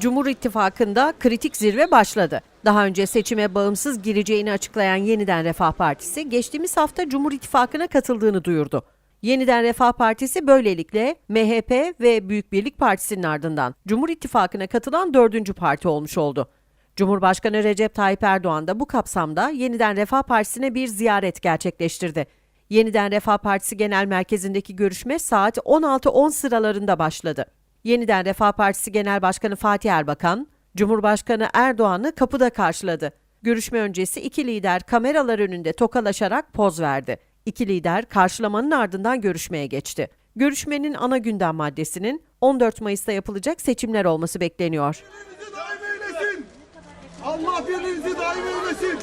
Cumhur İttifakı'nda kritik zirve başladı. Daha önce seçime bağımsız gireceğini açıklayan Yeniden Refah Partisi geçtiğimiz hafta Cumhur İttifakı'na katıldığını duyurdu. Yeniden Refah Partisi böylelikle MHP ve Büyük Birlik Partisi'nin ardından Cumhur İttifakı'na katılan dördüncü parti olmuş oldu. Cumhurbaşkanı Recep Tayyip Erdoğan da bu kapsamda Yeniden Refah Partisi'ne bir ziyaret gerçekleştirdi. Yeniden Refah Partisi Genel Merkezi'ndeki görüşme saat 16.10 sıralarında başladı. Yeniden Refah Partisi Genel Başkanı Fatih Erbakan, Cumhurbaşkanı Erdoğan'ı kapıda karşıladı. Görüşme öncesi iki lider kameralar önünde tokalaşarak poz verdi. İki lider karşılamanın ardından görüşmeye geçti. Görüşmenin ana gündem maddesinin 14 Mayıs'ta yapılacak seçimler olması bekleniyor. Allah birliğinizi daim eylesin.